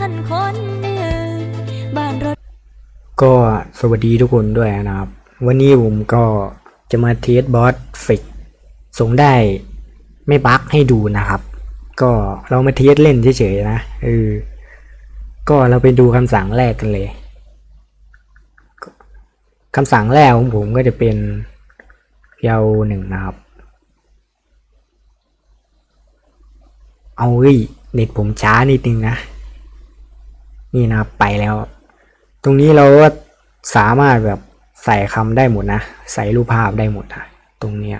คันคนอื่นบ้านรถก็สวัสดีทุกคนด้วยนะครับ วันนี้ผมก็จะมาเทสบอสฟิกส่งได้ไม่บั๊กให้ดูนะครับ ก็เรามาเทสเล่นเฉยๆนะเออก็เราไปดูคำสั่งแรกกันเลยคำสั่งแรกของผมก็จะเป็นเยาหนึ่งนะครับ เอาเฮ้ยเน็ตผมช้านิดนึงนะ นี่นะครับไปแล้ว ตรงนี้เราก็สามารถแบบใส่คำได้หมดนะ ใส่รูปภาพได้หมดนะตรงเนี้ย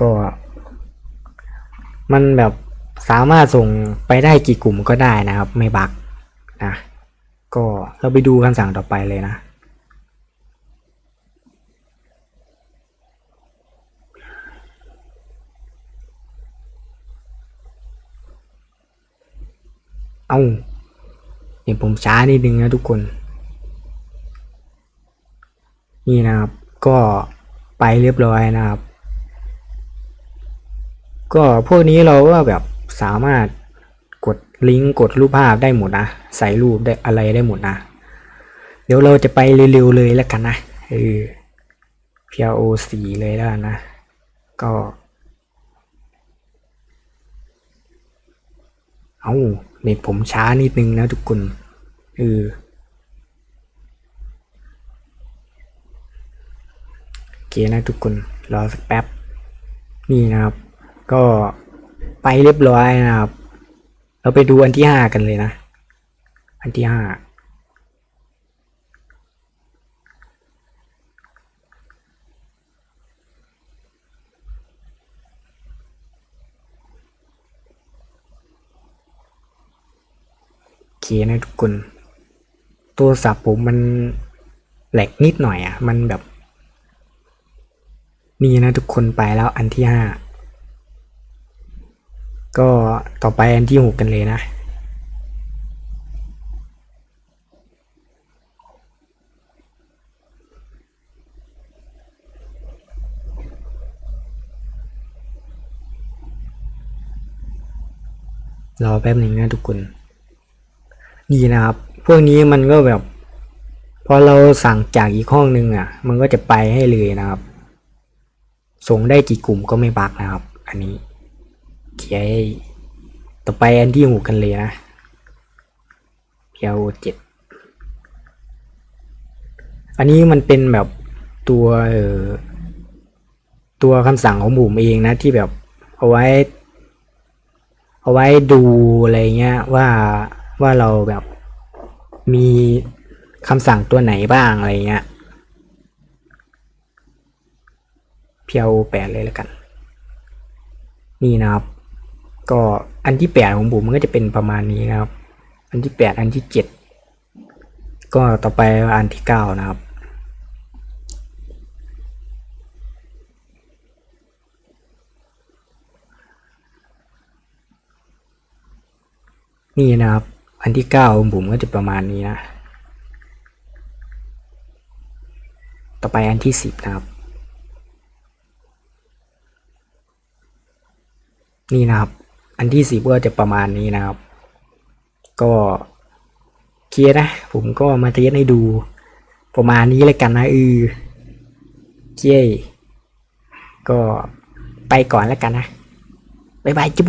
ก็ มันแบบสามารถส่งไปได้กี่กลุ่มก็ได้นะครับ ไม่บักนะก็เราไปดูคำสั่งต่อไปเลยนะเอา เนี่ยวผมช้านิดนึงนะทุกคน นี่นะครับ ก็ไปเรียบร้อยนะครับ ก็พวกนี้เราก็แบบสามารถกดลิงก์กดรูปภาพได้หมดนะใส่รูปได้อะไรได้หมดนะเดี๋ยวเราจะไปเร็วๆเลยแล้วกันนะเออ PRO4 เลยแล้วนนะก็ เอา เน็ตผมช้านิดนึงนะทุกคนเออโอเคนะทุกคนรอสักแป๊บ นี่นะครับ ก็ไปเรียบร้อยนะครับ เราไปดูอันที่ห้ากันเลยนะ อันที่ห้า เคนะทุกคนโทรศัพท์ผมมันแหลกนิดหน่อยอะ มันแบบ นี่นะทุกคนไปแล้วอันที่ห้าก็ต่อไปอันที่หกกันเลยนะ รอแป๊บหนึ่งนะทุกคน นี่นะครับ พวกนี้มันก็แบบ พอเราสั่งจากอีกห้องนึงอะ มันก็จะไปให้เลยนะครับ ส่งได้กี่กลุ่มก็ไม่บักนะครับ อันนี้โอเคต่อไปอันที่หกกันเลยนะเพียวเจ็ดอันนี้มันเป็นแบบตัวเอ่อตัวคำสั่งของผมเองนะที่แบบเอาไว้ เอาไว้ดูอะไรเงี้ยว่า ว่าเราแบบมีคำสั่งตัวไหนบ้างอะไรเงี้ย เพียวแปดเลยแล้วกัน นี่นะครับ ก็อันที่แปดของผมมันก็จะเป็นประมาณนี้นะครับ อันที่แปดอันที่เจ็ดก็ต่อไปอันที่เก้านะครับนี่นะครับ อันที่เก้าของผมก็จะประมาณนี้นะ ต่อไปอันที่สิบนะครับ นี่นะครับ อันที่สิบก็จะประมาณนี้นะครับ ก็เคลียร์นะ ผมก็มาเทสให้ดูประมาณนี้เลยกันนะเออเจ้ก็ไปก่อนแล้วกันนะ บ๊ายบายจุ๊บ